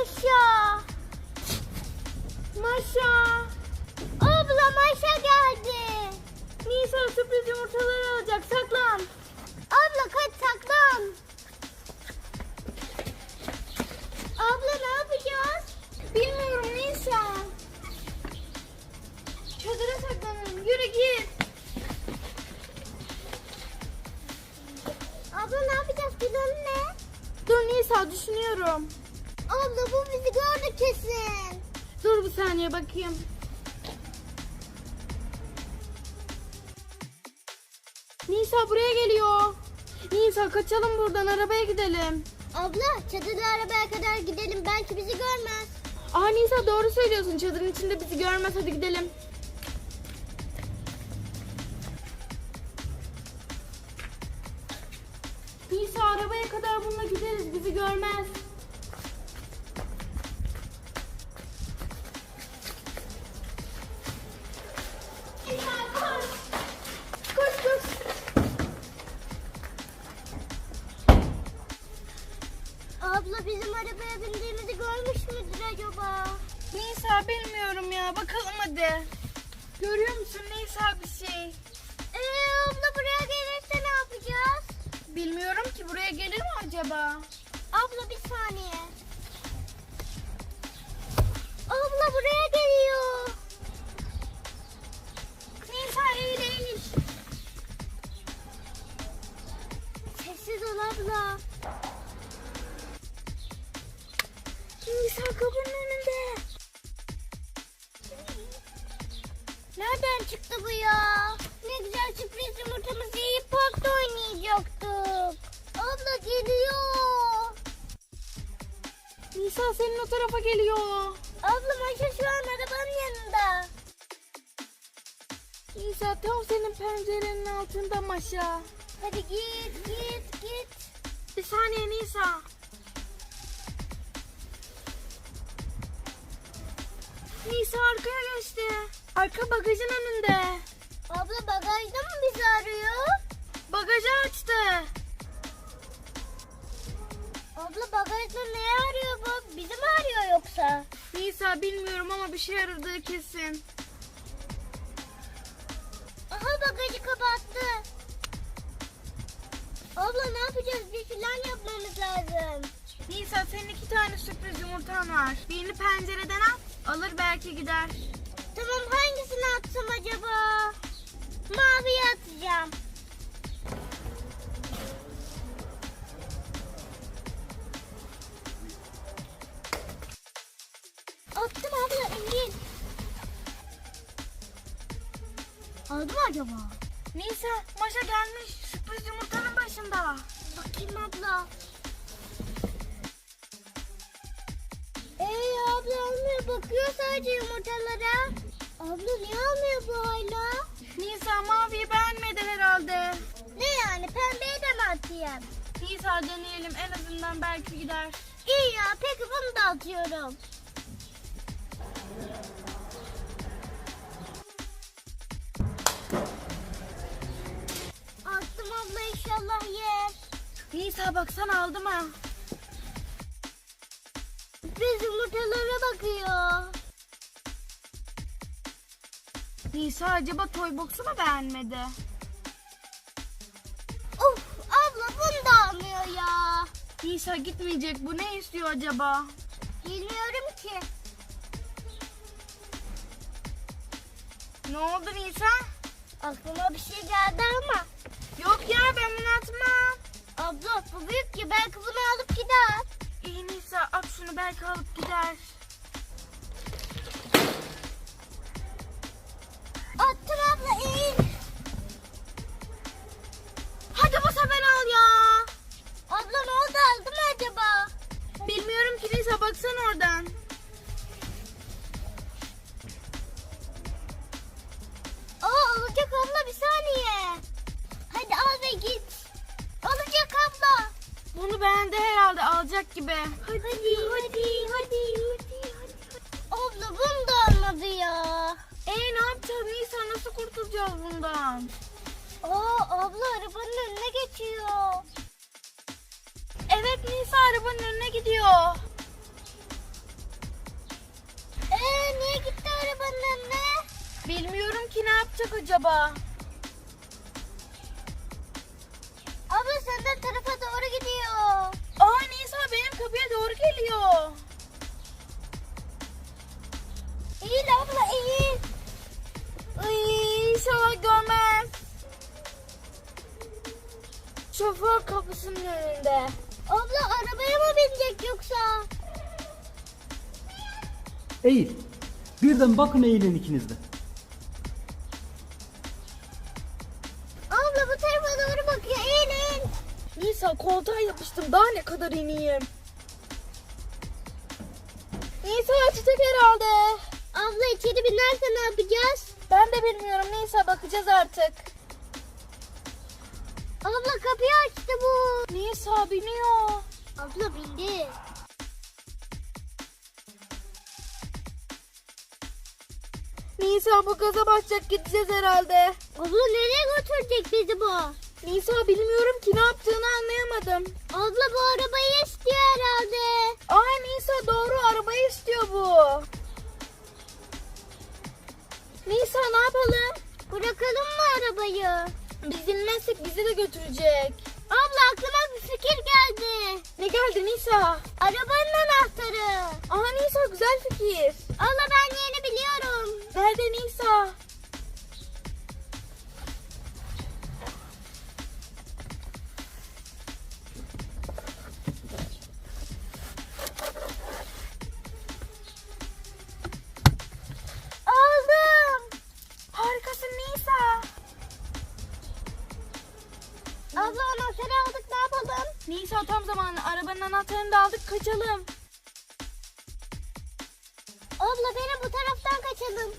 Maşa. Maşa. Abla Maşa geldi. Nisa sürpriz yumurtaları alacak saklan. Abla kaç saklan. Abla ne yapacağız? Bilmiyorum Nisa. Çadıra saklanalım yürü git. Abla ne yapacağız? Planı ne? Dur Nisa düşünüyorum. Abla bu bizi gördü kesin. Dur bir saniye bakayım. Nisa buraya geliyor. Nisa kaçalım buradan arabaya gidelim. Abla çadırla arabaya kadar gidelim belki bizi görmez. Aa Nisa doğru söylüyorsun çadırın içinde bizi görmez hadi gidelim. Nisa arabaya kadar bununla gideriz bizi görmez. Abla bizim arabaya bindiğimizi görmüş müdür acaba? Nisa bilmiyorum ya bakalım hadi. Görüyor musun Nisa bir şey? Ee abla buraya gelirse ne yapacağız? Bilmiyorum ki buraya gelir mi acaba? Abla bir saniye. Abla buraya Nereden çıktı bu ya? Ne güzel sürpriz yumurtamızı yiyip parkta oynayacaktık. Abla geliyor. Nisa senin o tarafa geliyor. Abla Ayşe şu an arabanın yanında. Nisa tam senin pencerenin altında Maşa. Hadi git git git. Bir saniye Nisa. Nisa arkaya geçti. Arka bagajın önünde. Abla bagajda mı bizi arıyor? Bagajı açtı. Abla bagajda ne arıyor bu? Bizi mi arıyor yoksa? Nisa bilmiyorum ama bir şey aradığı kesin. Aha bagajı kapattı. Abla ne yapacağız? Bir plan yapmamız lazım. Nisa senin iki tane sürpriz yumurtan var. Birini pencereden at. Alır belki gider. Tamam hangisini atsam acaba? Maviye atacağım. Attım abla emin. Aldı mı acaba? Nisa Maşa gelmiş. Sürpriz yumurtanın başında. Bakayım abla. Ee abla almıyor bakıyor sadece yumurtalara. Abla niye almıyor bu hala? Nisa maviyi beğenmedi herhalde. Ne yani pembeye de mi atayım? Nisa deneyelim en azından belki gider. İyi ya peki bunu da atıyorum. Attım abla inşallah yer. Nisa baksana aldı mı? Biz yumurtalara bakıyor. Nisa acaba toy box'u mu beğenmedi? Of abla bunu da almıyor ya. Nisa gitmeyecek bu ne istiyor acaba? Bilmiyorum ki. Ne oldu Nisa? Aklıma bir şey geldi ama. Yok ya ben bunu atmam. Abla bu büyük ki belki bunu alıp gider. İyi Nisa at şunu belki alıp gider. Baksana oradan. Aa alacak abla bir saniye. Hadi al ve git. Alacak abla. Bunu beğendi herhalde alacak gibi. Hadi hadi hadi hadi. hadi. Abla bunu da almadı ya. E ne yapacağız Nisa nasıl kurtulacağız bundan? Aa abla arabanın önüne geçiyor. Evet Nisa arabanın önüne gidiyor. Sandın ne? Bilmiyorum ki ne yapacak acaba. Abla senden tarafa doğru gidiyor. Aa Nisa benim kapıya doğru geliyor. İyi abla iyi. Ay, inşallah görmez. Şoför kapısının önünde. Abla arabaya mı binecek yoksa? Eğil. Birden bakın eğilin ikiniz de. Abla bu tarafa doğru bakıyor. İn in. Nisa koltuğa yapıştım daha ne kadar ineyim. Nisa açacak herhalde. Abla içeri binerse ne yapacağız? Ben de bilmiyorum Nisa bakacağız artık. Abla kapıyı açtı bu. Nisa biniyor. Abla bindi. Nisa bu gaza basacak gideceğiz herhalde. Abla nereye götürecek bizi bu? Nisa bilmiyorum ki ne yaptığını anlayamadım. Abla bu arabayı istiyor herhalde. Aa Nisa doğru arabayı istiyor bu. Nisa ne yapalım? Bırakalım mı arabayı? Biz inmezsek bizi de götürecek. Abla aklıma bir fikir geldi. Ne geldi Nisa? Arabanın anahtarı. Aa Nisa güzel fikir. Abla ben yerini biliyorum. Nerede Nisa? Kaçalım. Abla beni bu taraftan kaçalım.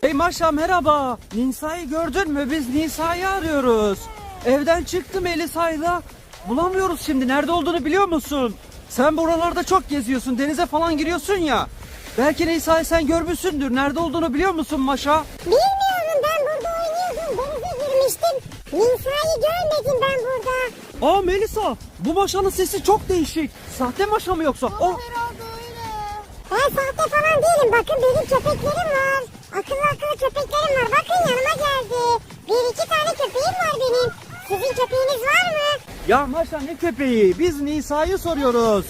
Hey Maşa merhaba. Nisa'yı gördün mü? Biz Nisa'yı arıyoruz. Evden çıktım Elisa'yla. Bulamıyoruz şimdi. Nerede olduğunu biliyor musun? Sen buralarda çok geziyorsun. Denize falan giriyorsun ya. Belki Nisa'yı sen görmüşsündür. Nerede olduğunu biliyor musun Maşa? Bilmiyorum ben burada oynuyordum. Denize girmiştim. Nisa'yı görmedim ben burada. Aa Melisa. Bu Maşa'nın sesi çok değişik. Sahte Maşa mı yoksa? O Herhalde öyle. Ben sahte falan değilim. Bakın benim köpeklerim var. Akıllı akıllı köpeklerim var. Bakın yanıma geldi. Bir iki tane köpeğim var benim. Sizin köpeğiniz var mı? Ya Maşa ne köpeği? Biz Nisa'yı soruyoruz.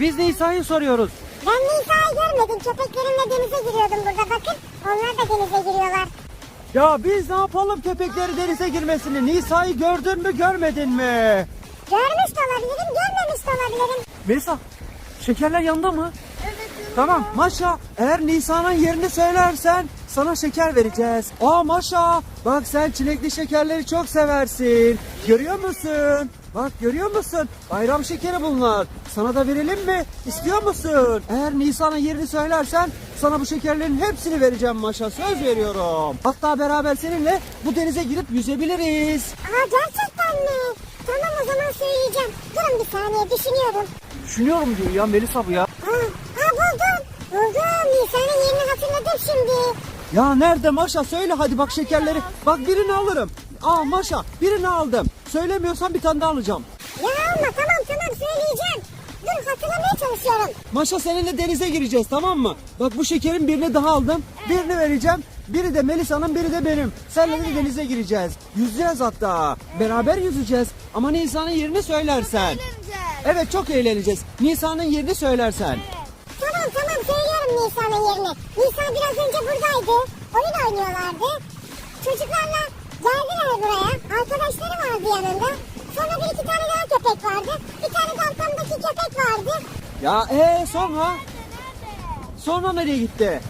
Biz Nisa'yı soruyoruz. Ben Nisa'yı görmedim. Köpeklerimle denize giriyordum burada. Bakın onlar da denize giriyorlar. Ya biz ne yapalım köpekleri denize girmesini? Nisa'yı gördün mü görmedin mi? Görmüş de olabilirim, görmemiş de olabilirim. Melisa şekerler yanında mı? Tamam Maşa eğer Nisa'nın yerini söylersen sana şeker vereceğiz. Aa Maşa bak sen çilekli şekerleri çok seversin. Görüyor musun? Bak görüyor musun? Bayram şekeri bunlar. Sana da verelim mi? İstiyor musun? Eğer Nisa'nın yerini söylersen sana bu şekerlerin hepsini vereceğim Maşa. Söz veriyorum. Hatta beraber seninle bu denize girip yüzebiliriz. Aa gerçekten mi? Tamam o zaman söyleyeceğim. Durun bir saniye düşünüyorum. Düşünüyorum diyor ya Melisa bu ya. Aa, aa buldum. Buldum. Nisa'nın yerini hatırladım şimdi. Ya nerede Maşa söyle hadi bak şekerleri. Bak birini alırım. Aa Maşa birini aldım. Söylemiyorsan bir tane daha alacağım. Ya ama tamam tamam söyleyeceğim. Dur hatırlamaya çalışıyorum. Maşa seninle denize gireceğiz tamam mı? Bak bu şekerin birini daha aldım. Birini vereceğim. Biri de Melisa'nın biri de benim. Seninle de denize gireceğiz. Yüzeceğiz hatta. Beraber yüzeceğiz. Ama Nisa'nın yerini söylersen. Evet çok eğleneceğiz. Nisa'nın yerini söylersen. Tamam tamam söylüyorum Nisa'nın yerini. Nisa biraz önce buradaydı. Oyun oynuyorlardı. Çocuklarla geldiler buraya. Arkadaşları vardı yanında. Sonra bir iki tane daha köpek vardı. Bir tane de arkamdaki köpek vardı. Ya ee sonra? Sonra nereye gitti?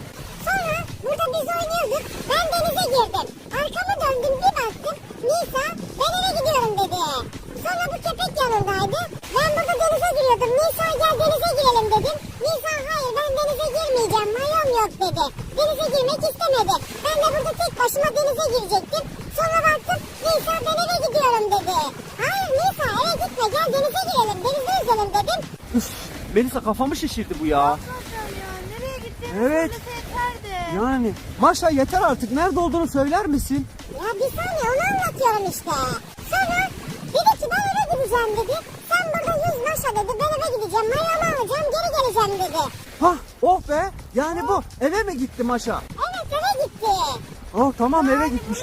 Sonra burada biz oynuyorduk. Ben denize girdim. Arkamı döndüm bir baktım. Nisa ben eve gidiyorum dedi. Sonra bu köpek yanındaydı. Ben burada denize giriyordum. Nisa gel denize girelim dedim. Nisa hayır ben denize girmeyeceğim. Mayom yok dedi. Denize girmek istemedi. Ben de burada tek başıma denize girecektim. Sonra baktım Nisa ben eve gidiyorum dedi. Hayır Nisa eve gitme gel denize girelim. Denizde yüzelim dedim. Üf, Melisa kafamı şişirdi bu ya. ya nereye gittiğini Evet. Yani Maşa yeter artık. Nerede olduğunu söyler misin? Ya bir saniye onu anlatıyorum işte. Sonra dedi ki ben eve gideceğim dedi. Maşa dedi. Ben eve gideceğim. Mayamı alacağım geri geleceğim dedi. Hah oh be. Yani bu eve mi gitti Maşa? Evet eve gitti. Oh tamam eve gitmiş.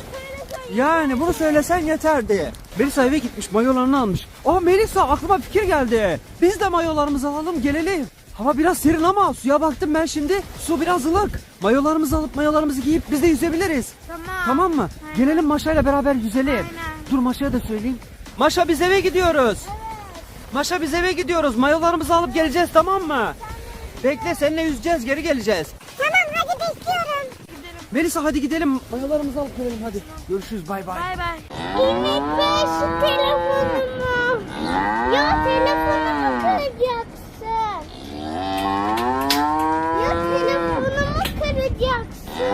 Yani bunu söylesen yeterdi. Melisa eve gitmiş mayolarını almış. Oh Melisa aklıma fikir geldi. Biz de mayolarımızı alalım gelelim. Hava biraz serin ama suya baktım ben şimdi. Su biraz ılık. Mayolarımızı alıp mayolarımızı giyip biz de yüzebiliriz. Tamam. Tamam mı? Gelelim Maşa'yla beraber yüzelim. Aynen. Dur Maşa'ya da söyleyeyim. Maşa biz eve gidiyoruz. Maşa biz eve gidiyoruz. Mayolarımızı alıp geleceğiz tamam mı? Bekle seninle yüzeceğiz geri geleceğiz. Tamam hadi bekliyorum. Gidelim. Melisa hadi gidelim. Mayolarımızı alıp gelelim hadi. Görüşürüz bay bay. Bay bay. İnek ver şu telefonumu. Ya telefonumu kıracaksın. Ya telefonumu kıracaksın. Şu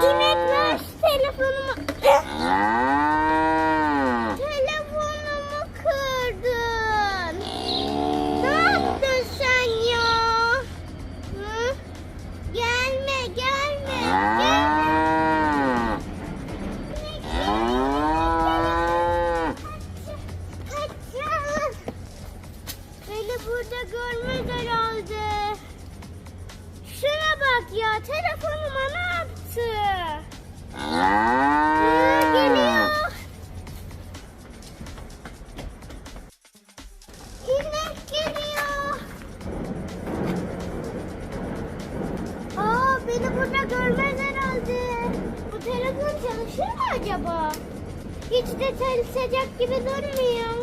telefonumu. telefonumu beni burada görmez herhalde. Bu telefon çalışır mı acaba? Hiç de çalışacak gibi durmuyor.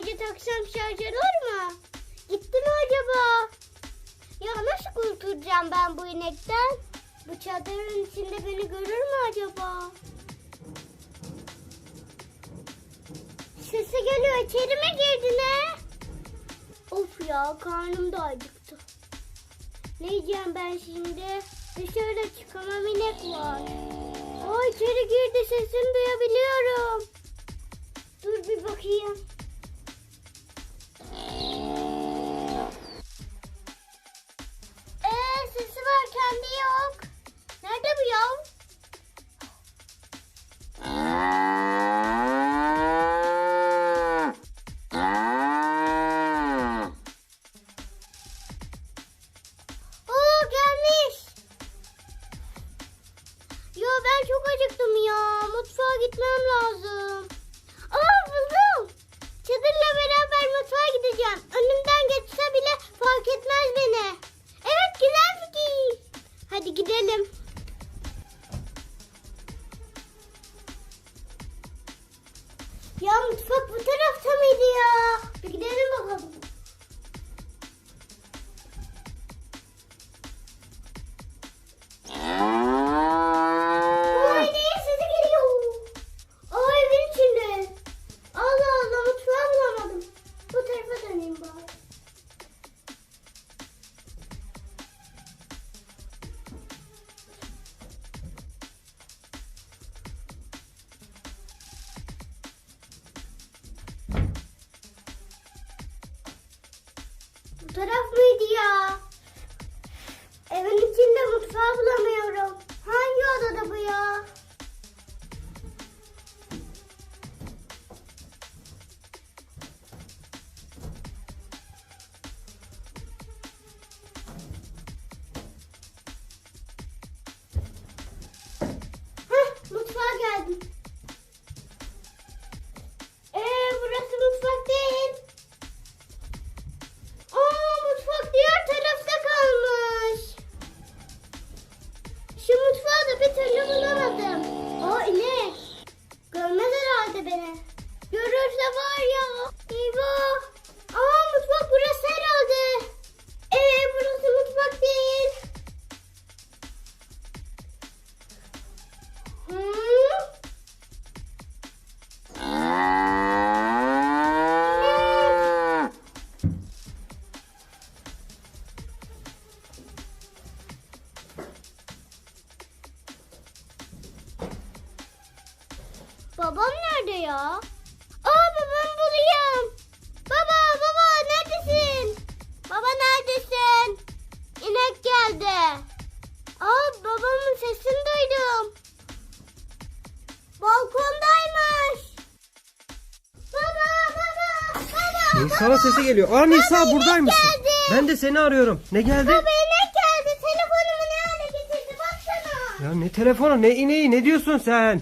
Şarjı taksam şarj olur mu? Gitti mi acaba? Ya nasıl kurtulacağım ben bu inekten? Bu çadırın içinde beni görür mü acaba? Sesi geliyor içeri mi girdi ne? Of ya karnım da acıktı. Ne yiyeceğim ben şimdi? Dışarıda çıkamam inek var. Aa içeri girdi sesini duyabiliyorum. Dur bir bakayım. Mutfak bu tarafta mıydı ya? Bir gidelim bakalım. Beni. Görürse var ya. Eyvah. Nisa'nın sesi geliyor. Aa Nisa buradaymışsın. geldi. Ben de seni arıyorum. Ne geldi? Baba inek geldi. Telefonumu ne hale getirdi baksana. Ya ne telefonu ne ineği ne diyorsun sen?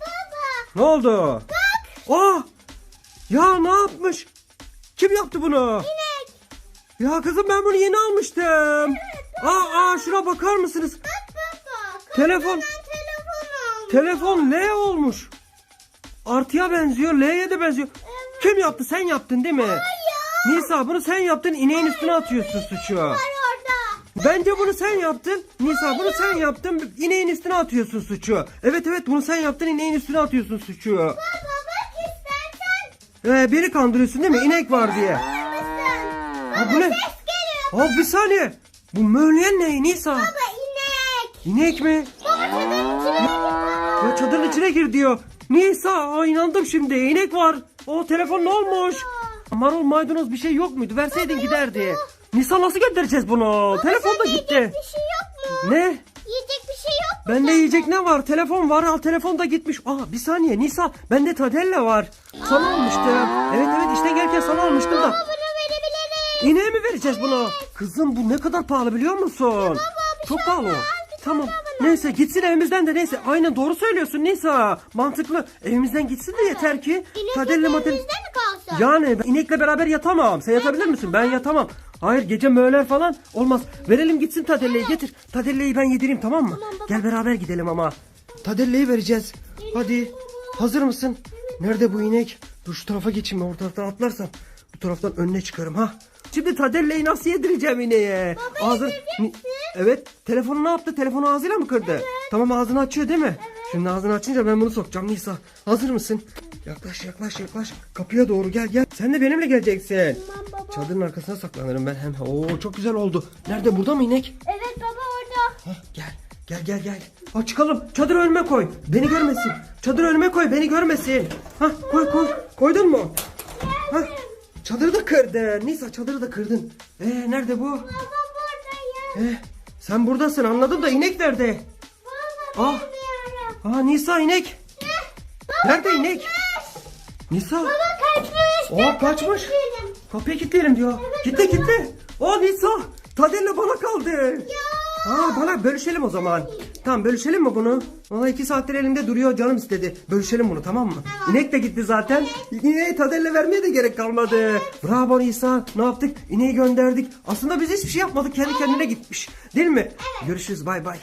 Baba Ne oldu? bak Aa! Ya ne yapmış? Kim yaptı bunu? inek. Ya kızım ben bunu yeni almıştım. Aa, aa şuna bakar mısınız? Bak baba. Telefon. telefon. Telefon L olmuş. Artıya benziyor, L'ye de benziyor. Kim yaptı? Sen yaptın değil mi? Nisa bunu sen yaptın, ineğin üstüne atıyorsun suçu. Var orada. Bence bunu sen yaptın. Nisa bunu sen yaptın, ineğin üstüne atıyorsun suçu. Evet evet bunu sen yaptın, ineğin üstüne atıyorsun suçu. Baba bak istersen. Ee, beni kandırıyorsun değil mi? İnek var diye. Ha, bu ne? Ses geliyor. Aa, bir saniye. Bu mövleyen ne Nisa? Baba inek. İnek mi? Baba çadırın içine gir baba. Ya çadırın içine gir diyor. Nisa inandım şimdi. İnek var. O telefon ne olmuş? Marul maydanoz bir şey yok muydu? Verseydin giderdi. Nisa nasıl göndereceğiz bunu? telefon da Sende gitti. Yiyecek bir şey yok mu? Ne? Yiyecek bir şey yok mu? Bende yiyecek ne var? Telefon var. Al telefon da gitmiş. Aa bir saniye Nisa. Bende Tadella var. Sana almıştım. Evet evet işten gelirken sana almıştım da. Baba bunu verebiliriz. İneğe mi vereceğiz bunu? Kızım bu ne kadar pahalı biliyor musun? bir Çok şey pahalı olmaz, Tamam. Neyse gitsin evimizden de neyse. Aynen doğru söylüyorsun Nisa. Mantıklı. Evimizden gitsin de yeter ki. İnek matel- elimizde mi kalsın? Yani ben inekle beraber yatamam. Sen yatabilir misin? Ben yatamam. Hayır gece möğler falan olmaz. Verelim gitsin Tadelle'yi getir. Tadelle'yi ben yedireyim tamam mı? Tamam baba. Gel beraber gidelim ama. Tadelle'yi vereceğiz. Hadi. Hazır mısın? Nerede bu inek? Dur şu tarafa geçeyim ben o taraftan atlarsam. Bu taraftan önüne çıkarım ha. Şimdi Tadelle'yi nasıl yedireceğim ineğe? Ağzı... Ni- Evet. Telefonu ne yaptı? Telefonu ağzıyla mı kırdı? Tamam ağzını açıyor değil mi? Şimdi ağzını açınca ben bunu sokacağım Nisa. Hazır mısın? Yaklaş yaklaş yaklaş. Kapıya doğru gel gel. Sen de benimle geleceksin. Tamam baba. Çadırın arkasına saklanırım ben hem. Oo çok güzel oldu. Nerede burada mı inek? Evet baba orada. Heh, gel gel gel gel. Ha çıkalım. Çadır önüme koy. Beni görmesin. Çadır önüme koy. Beni görmesin. Ha koy koy. Koydun mu? Ha çadırı da kırdın. Nisa çadırı da kırdın. Ee nerede bu? Baba buradayım. Ee, sen buradasın anladım da inek nerede? Baba Ah. Aa Nisa inek. Baba Nerede inek? Nisa. Baba kaçmış. Aa kaçmış. Kapıyı kilitleyelim diyor. gitti gitti. O Nisa. Tadelle bana kaldı. Aa bana bölüşelim o zaman. Tamam bölüşelim mi bunu? Valla iki saattir elimde duruyor canım istedi. Bölüşelim bunu tamam mı? İnek de gitti zaten. İneği Tadelle vermeye de gerek kalmadı. Bravo Nisa. Ne yaptık? İneği gönderdik. Aslında biz hiçbir şey yapmadık. Kendi kendine gitmiş. Değil mi? Görüşürüz bay bay.